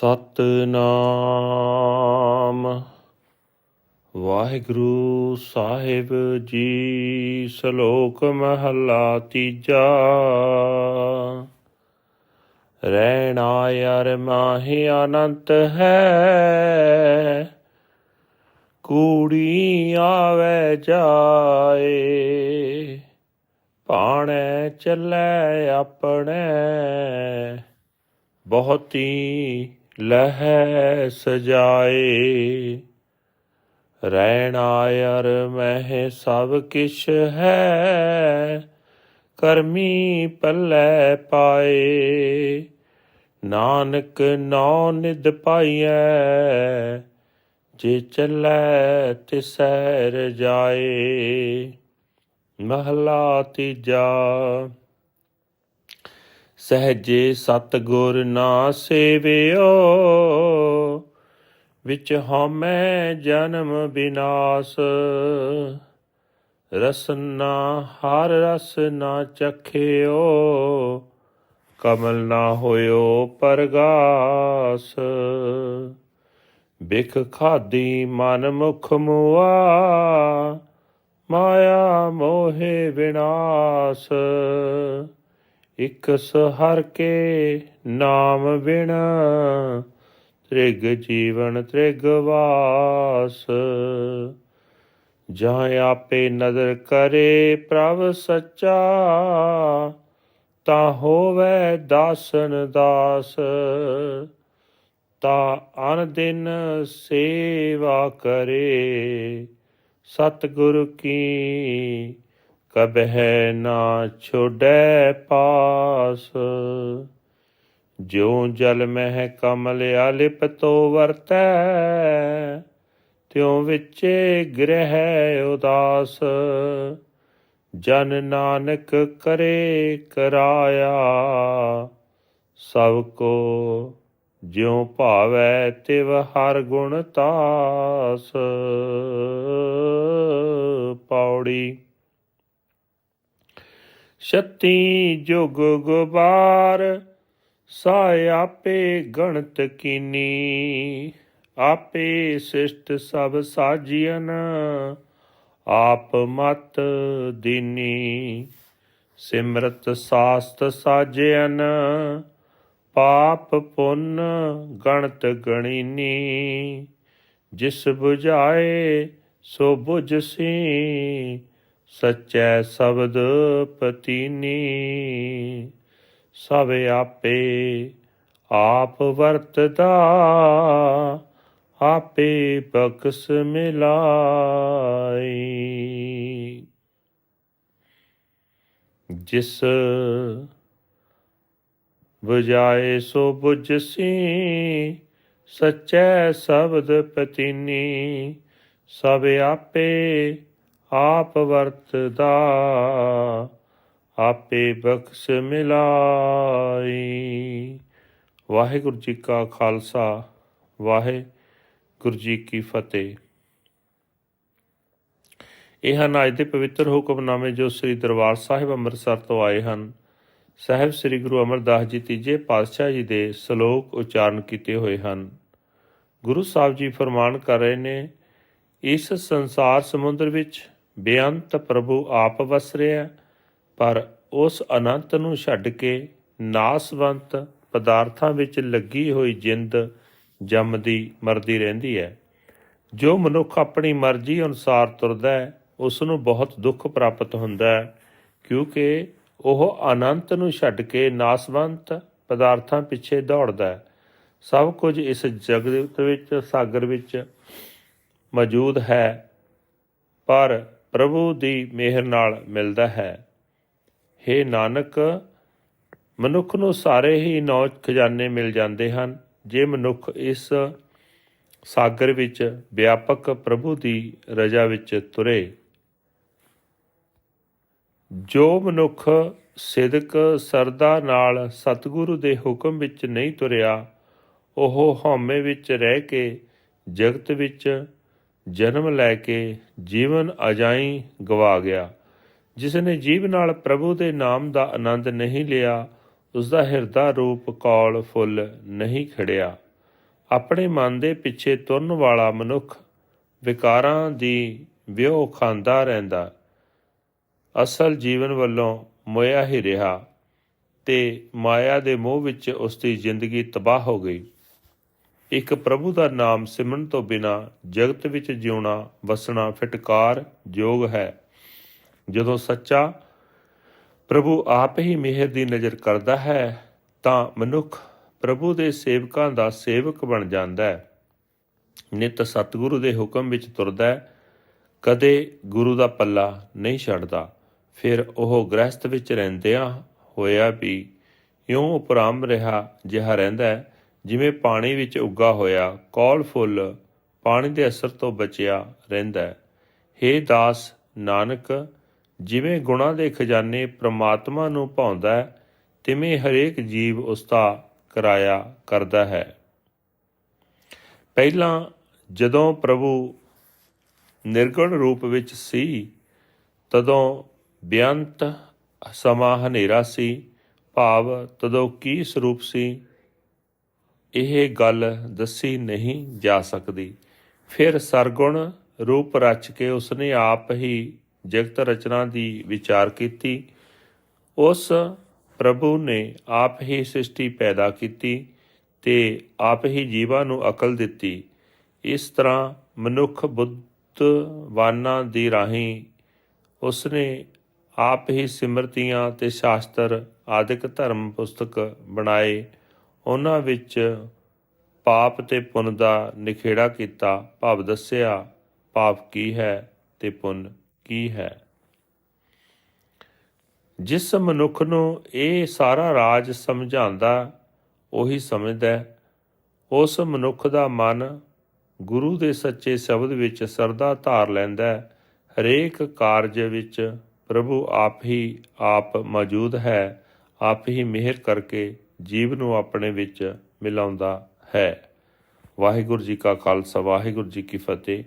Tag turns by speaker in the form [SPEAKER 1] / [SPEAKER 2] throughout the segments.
[SPEAKER 1] ਸਤਨਾਮ। ਵਾਹਿਗੁਰੂ ਸਾਹਿਬ ਜੀ, ਸ਼ਲੋਕ ਮਹਲਾ ਤੀਜਾ। ਰਹਿਣਾ ਯਾਰ ਮਾਹੀ ਅਨੰਤ ਹੈ। ਕੂੜੀ ਆਵੇ ਜਾਏ, ਭਾਣੇ ਚੱਲੇ ਆਪਣੇ। ਬਹੁਤੀ ਲਹਿ ਸਜਾਏ। ਰਹਿਣਾ ਅਰ ਮਹਿ ਸਭ ਕਿਛ ਹੈ, ਕਰਮੀ ਪੱਲੇ ਪਾਏ। ਨਾਨਕ ਨੌ ਨਿਦ ਪਾਈਐ, ਜੇ ਚੱਲੈ ਤਿਸੈ ਰਜਾਏ ਮਹਲਾ ਤੀਜਾ। ਸਹਜੇ ਸਤ ਗੁਰ ਨਾ ਸੇਵਿਓ, ਵਿੱਚ ਹਉਮੈ ਜਨਮ ਬਿਨਾਸ਼। ਰਸਨਾ ਹਰ ਰਸ ਨਾ ਚਖਿਓ, ਕਮਲ ਨਾ ਹੋਇਓ ਪਰਗਾਸ। ਬਿਖ ਖਾਦੀ ਮਨ ਮੁਖ ਮੁਆ, ਮਾਇਆ ਮੋਹਿ ਵਿਨਾਸ਼ ਇਕ ਸਹਰ ਕੇ ਨਾਮ ਬਿਨ, ਤ੍ਰਿਗ ਜੀਵਨ ਤ੍ਰਿਗ ਵਾਸ। ਜਾਂ ਆਪੇ ਨਦਰ ਕਰੇ ਪ੍ਰਭ ਸੱਚਾ, ਤਾਂ ਹੋਵੇ ਦਾਸਨ ਦਾਸ। ਤਾ ਅਨ ਦਿਨ ਸੇਵਾ ਕਰੇ, ਸਤਿਗੁਰ ਕੀ ਕਬਹਿ ਨਾ ਛੋੜੈ ਪਾਸ। ਜਿਉ ਜਲ ਮਹਿ ਕਮਲ ਆਲਿਪ ਤੋ ਵਰਤੈ, ਤਿਉ ਵਿੱਚੇ ਗ੍ਰਹਿ ਉਦਾਸ। ਜਨ ਨਾਨਕ ਕਰੇ ਕਰਾਇਆ, ਸਭ ਕੋ ਜਿਉ ਭਾਵੈ ਤਿਵ ਹਰ ਗੁਣ ਤਾਸ। ਪੌੜੀ ਛੱਤੀ ਜੁਗ ਗੁਬਾਰ, ਸਾਇ ਆਪੇ ਗਣਤ ਕੀਨੀ, ਆਪੇ ਸਿਸ਼ਟ ਸਭ ਸਾਜੀਨ ਆਪ ਮਤ ਦੀਨੀ। ਸਿਮਰਤ ਸਾਸਤ ਸਾਜਿਆਨ ਪਾਪ ਪੁੰਨ ਗਣਤ ਗਣੀਨੀ। ਜਿਸ 부ਝਾਏ ਸੋ 부ਝਸੀ ਸਚੈ ਸ਼ਬਦ ਪਤੀਨੀ, ਸਭ ਆਪੇ ਆਪ ਵਰਤਦਾ, ਆਪੇ ਬਖਸ ਮਿਲਾਈ। ਜਿਸ ਬੁਝਾਏ ਸੋ ਬੁਝਸੀ, ਸਚੈ ਸ਼ਬਦ ਪਤੀਨੀ, ਸਭ ਆਪੇ ਆਪ ਵਰਤਦਾ, ਆਪੇ ਬਖਸ਼ ਮਿਲਾਈ। ਵਾਹਿਗੁਰੂ ਜੀ ਕਾ ਖਾਲਸਾ, ਵਾਹਿਗੁਰੂ ਜੀ ਕੀ ਫਤਿਹ। ਇਹ ਹਨ ਅੱਜ ਦੇ ਪਵਿੱਤਰ ਹੁਕਮਨਾਮੇ ਜੋ ਸ੍ਰੀ ਦਰਬਾਰ ਸਾਹਿਬ ਅੰਮ੍ਰਿਤਸਰ ਤੋਂ ਆਏ ਹਨ। ਸਾਹਿਬ ਸ੍ਰੀ ਗੁਰੂ ਅਮਰਦਾਸ ਜੀ ਤੀਜੇ ਪਾਤਸ਼ਾਹ ਜੀ ਦੇ ਸ਼ਲੋਕ ਉਚਾਰਨ ਕੀਤੇ ਹੋਏ ਹਨ। ਗੁਰੂ ਸਾਹਿਬ ਜੀ ਫਰਮਾਨ ਕਰ ਰਹੇ ਨੇ, ਇਸ ਸੰਸਾਰ ਸਮੁੰਦਰ ਵਿੱਚ ਬੇਅੰਤ ਪ੍ਰਭੂ ਆਪ ਵਸ ਰਿਹਾ ਪਰ ਉਸ ਅਨੰਤ ਨੂੰ ਛੱਡ ਕੇ ਨਾਸਵੰਤ ਪਦਾਰਥਾਂ ਵਿੱਚ ਲੱਗੀ ਹੋਈ ਜਿੰਦ ਜੰਮਦੀ ਮਰਦੀ ਰਹਿੰਦੀ ਹੈ ਜੋ ਮਨੁੱਖ ਆਪਣੀ ਮਰਜ਼ੀ ਅਨੁਸਾਰ ਤੁਰਦਾ ਹੈ ਉਸ ਨੂੰ ਬਹੁਤ ਦੁੱਖ ਪ੍ਰਾਪਤ ਹੁੰਦਾ ਹੈ ਕਿਉਂਕਿ ਉਹ ਅਨੰਤ ਨੂੰ ਛੱਡ ਕੇ ਨਾਸਵੰਤ ਪਦਾਰਥਾਂ ਪਿੱਛੇ ਦੌੜਦਾ ਹੈ ਸਭ ਕੁਝ ਇਸ ਜਗਤ ਵਿੱਚ, ਸਾਗਰ ਵਿੱਚ ਮੌਜੂਦ ਹੈ, ਪਰ ਪ੍ਰਭੂ ਦੀ ਮਿਹਰ ਨਾਲ ਮਿਲਦਾ ਹੈ। हे ਨਾਨਕ, ਮਨੁੱਖ ਨੂੰ ਸਾਰੇ ਹੀ ਨੌ ਖਜ਼ਾਨੇ ਮਿਲ ਜਾਂਦੇ ਹਨ। ਜੇ ਮਨੁੱਖ ਇਸ ਸਾਗਰ ਵਿੱਚ ਵਿਆਪਕ ਪ੍ਰਭੂ ਦੀ ਰਜਾ ਵਿੱਚ ਤੁਰੇ, ਜੋ ਮਨੁੱਖ ਸਿਦਕ ਸਰਦਾ ਨਾਲ ਸਤਿਗੁਰੂ ਦੇ ਹੁਕਮ ਵਿੱਚ ਨਹੀਂ ਤੁਰਿਆ, ਉਹ ਹਉਮੈ ਵਿੱਚ ਰਹਿ ਕੇ ਜਗਤ ਵਿੱਚ ਜਨਮ ਲੈ ਕੇ ਜੀਵਨ ਅਜਾਈ ਗਵਾ ਗਿਆ। ਜਿਸ ਨੇ ਜੀਵ ਨਾਲ ਪ੍ਰਭੂ ਦੇ ਨਾਮ ਦਾ ਆਨੰਦ ਨਹੀਂ ਲਿਆ ਉਸ ਦਾ ਹਿਰਦਾ ਰੂਪ ਕੌਲ ਫੁੱਲ ਨਹੀਂ ਖੜਿਆ। ਆਪਣੇ ਮਨ ਦੇ ਪਿੱਛੇ ਤੁਰਨ ਵਾਲਾ ਮਨੁੱਖ ਵਿਕਾਰਾਂ ਦੀ ਵਿਉ ਖਾਂਦਾ ਰਹਿੰਦਾ। ਅਸਲ ਜੀਵਨ ਵੱਲੋਂ ਮੋਇਆ ਹੀ ਰਿਹਾ ਤੇ ਮਾਇਆ ਦੇ ਮੋਹ ਵਿੱਚ ਉਸ ਦੀ ਜ਼ਿੰਦਗੀ ਤਬਾਹ ਹੋ ਗਈ। ਇੱਕ ਪ੍ਰਭੂ ਦਾ ਨਾਮ ਸਿਮਰਨ ਤੋਂ ਬਿਨਾ ਜਗਤ ਵਿੱਚ ਜਿਉਣਾ, ਵਸਣਾ ਫਟਕਾਰ ਯੋਗ ਹੈ। ਜਦੋਂ ਸੱਚਾ ਪ੍ਰਭੂ ਆਪ ਹੀ ਮਿਹਰ ਦੀ ਨਜ਼ਰ ਕਰਦਾ ਹੈ, ਤਾਂ ਮਨੁੱਖ ਪ੍ਰਭੂ ਦੇ ਸੇਵਕਾਂ ਦਾ ਸੇਵਕ ਬਣ ਜਾਂਦਾ ਹੈ। ਨਿਤ ਸਤਿਗੁਰੂ ਦੇ ਹੁਕਮ ਵਿੱਚ ਤੁਰਦਾ ਹੈ, ਕਦੇ ਗੁਰੂ ਦਾ ਪੱਲਾ ਨਹੀਂ ਛੱਡਦਾ, ਫਿਰ ਉਹ ਗ੍ਰਸਥ ਵਿੱਚ ਰਹਿੰਦਿਆਂ ਹੋਇਆ ਵੀ ਇਉਂ ਉਪਰਾਮ ਰਿਹਾ ਜਿਹਾ ਰਹਿੰਦਾ ਹੈ ਜਿਵੇਂ ਪਾਣੀ ਵਿੱਚ ਉੱਗਾ ਹੋਇਆ, ਕੌਲ ਫੁੱਲ ਪਾਣੀ ਦੇ ਅਸਰ ਤੋਂ ਬਚਿਆ ਰਹਿੰਦਾ ਹੈ। ਹੇ ਦਾਸ ਨਾਨਕ, ਜਿਵੇਂ ਗੁਣਾ ਦੇ ਖਜ਼ਾਨੇ ਪ੍ਰਮਾਤਮਾ ਨੂੰ ਭਾਉਂਦਾ ਹੈ, ਤਿਵੇਂ ਹਰੇਕ ਜੀਵ ਉਸ ਦਾ ਕਰਾਇਆ ਕਰਦਾ ਹੈ। ਪਹਿਲਾਂ ਜਦੋਂ ਪ੍ਰਭੂ ਨਿਰਗੁਣ ਰੂਪ ਵਿੱਚ ਸੀ, ਤਦੋਂ ਬੇਅੰਤ ਸਮਾਂ ਹਨੇਰਾ ਸੀ, ਭਾਵ ਤਦੋਂ ਕੀ ਸਰੂਪ ਸੀ ਇਹ ਗੱਲ ਦੱਸੀ ਨਹੀਂ ਜਾ ਸਕਦੀ। ਫਿਰ ਸਰਗੁਣ ਰੂਪ ਰਚ ਕੇ ਉਸਨੇ ਆਪ ਹੀ ਜਗਤ ਰਚਨਾ ਦੀ ਵਿਚਾਰ ਕੀਤੀ। ਉਸ ਪ੍ਰਭੂ ਨੇ ਆਪ ਹੀ ਸ੍ਰਿਸ਼ਟੀ ਪੈਦਾ ਕੀਤੀ ਤੇ ਆਪ ਹੀ ਜੀਵਾਂ ਨੂੰ ਅਕਲ ਦਿੱਤੀ। ਇਸ ਤਰ੍ਹਾਂ ਮਨੁੱਖ ਬੁੱਧਵਾਨਾਂ ਦੀ ਰਾਹੀਂ ਉਸਨੇ ਆਪ ਹੀ ਸਿਮਰਤੀਆਂ ਤੇ ਸ਼ਾਸਤਰ, ਆਦਿਕ ਧਰਮ ਪੁਸਤਕ ਬਣਾਏ। ਉਹਨਾਂ ਵਿੱਚ ਪਾਪ ਤੇ ਪੁੰਨ ਦਾ ਨਿਖੇੜਾ ਕੀਤਾ, ਭਾਵ ਦੱਸਿਆ, ਪਾਪ ਕੀ ਹੈ ਤੇ ਪੁੰਨ ਕੀ ਹੈ? ਜਿਸ ਮਨੁੱਖ ਨੂੰ ਇਹ ਸਾਰਾ ਰਾਜ ਸਮਝਾਉਂਦਾ, ਉਹੀ ਸਮਝਦਾ ਉਸ ਮਨੁੱਖ ਦਾ ਮਨ ਗੁਰੂ ਦੇ ਸੱਚੇ ਸ਼ਬਦ ਵਿੱਚ ਸਰਦਾ ਧਾਰ ਲੈਂਦਾ ਹਰੇਕ ਕਾਰਜ ਵਿੱਚ ਪ੍ਰਭੂ ਆਪ ਹੀ ਆਪ ਮੌਜੂਦ ਹੈ, ਆਪ ਹੀ ਮਿਹਰ ਕਰਕੇ ਜੀਵ ਨੂੰ ਆਪਣੇ ਵਿੱਚ ਮਿਲਾਉਂਦਾ ਹੈ ਵਾਹਿਗੁਰੂ ਜੀ ਕਾ ਖਾਲਸਾ ਵਾਹਿਗੁਰੂ ਜੀ ਕੀ ਫਤਿਹ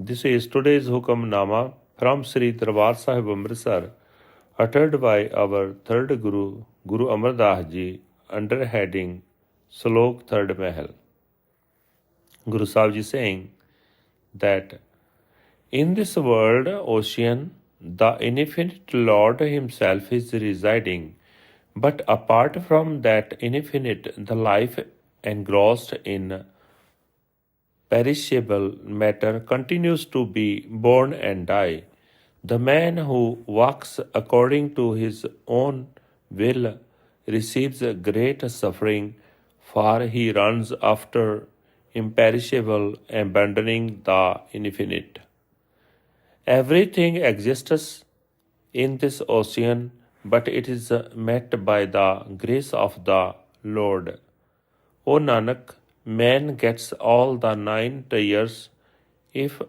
[SPEAKER 1] This is today's Hukamnama from Sri Darbar Sahib Amritsar, uttered by our third Guru, Guru Amar Das Ji, under heading Slok Third Mahal. Guru Sahib Ji saying that in this world ocean, the infinite Lord Himself is residing, but apart from that infinite, the life engrossed in perishable matter continues to be born and die. The man who walks according to his own will receives great suffering, for he runs after imperishable, abandoning the infinite. Everything exists in this ocean, but it is uh, met by the grace of the Lord. O Nanak, man gets all the nine tears if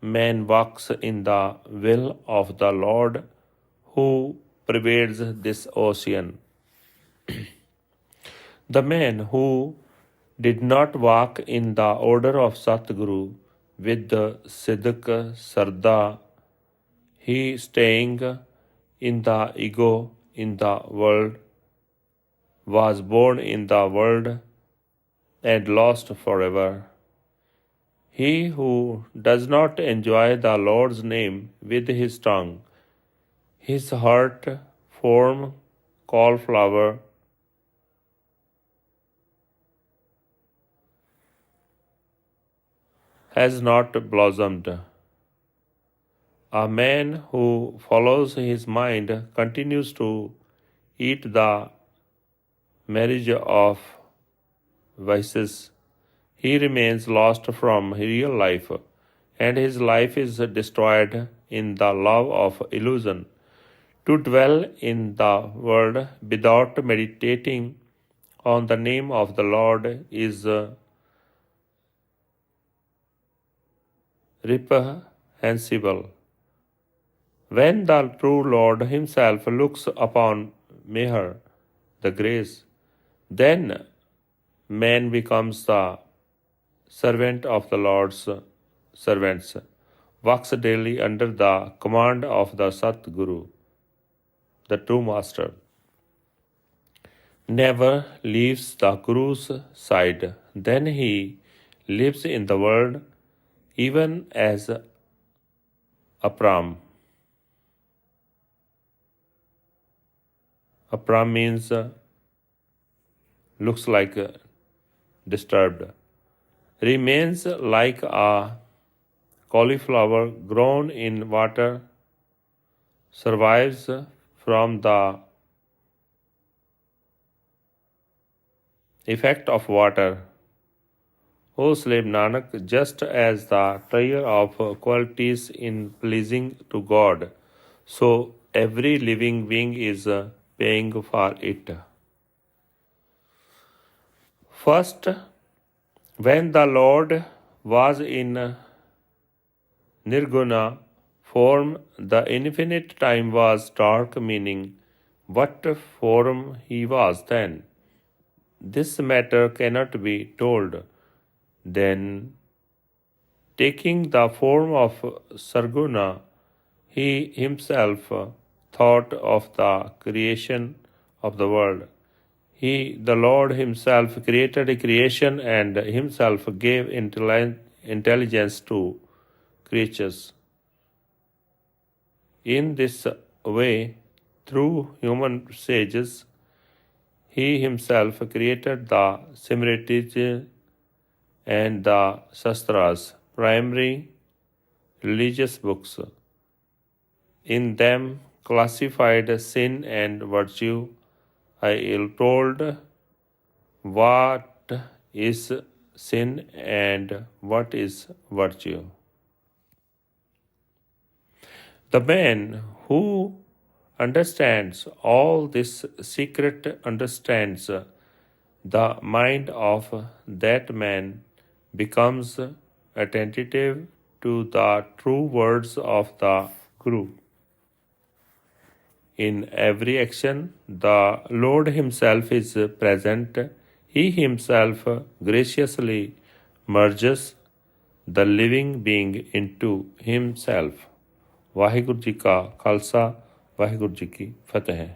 [SPEAKER 1] man walks in the will of the Lord who pervades this ocean. the man who did not walk in the order of Satguru with the Siddiq Sarda, he staying in the ego in the world, was born in the world and lost forever. He who does not enjoy the Lord's name with his tongue, his heart form cauliflower, has not blossomed. A man who follows his mind continues to eat the marriage of vices. He remains lost from real life, and his life is destroyed in the love of illusion. To dwell in the world without meditating on the name of the Lord is uh, reprehensible. When the true Lord Himself looks upon Meher, the grace, then man becomes the servant of the Lord's servants, walks daily under the command of the Sat Guru, the true master. never leaves the Guru's side. Then he lives in the world even as a Apram. Apram means uh, looks like uh, disturbed. Remains like a cauliflower grown in water. Survives from the effect of water. O slave Nanak, just as the trier of qualities in pleasing to God, so every living being is uh, paying for it. First, when the Lord was in Nirguna form, the infinite time was dark, meaning what form he was then. This matter cannot be told. Then, taking the form of Sarguna, he himself thought of the creation of the world. He, the Lord Himself, created a creation and Himself gave intelligence to creatures. In this way, through human sages, He Himself created the Simritis and the Shastras, primary religious books. In them, classified sin and virtue. I told what is sin and what is virtue. The man who understands all this secret understands the mind of that man becomes attentive to the true words of the Guru. In every action, the Lord Himself is present. He Himself graciously merges the living being into Himself. Waheguru ji ਕਾ ਖਾਲਸਾ ਵਾਹਿਗੁਰੂ ਜੀ ਕੀ ਫਤਿਹ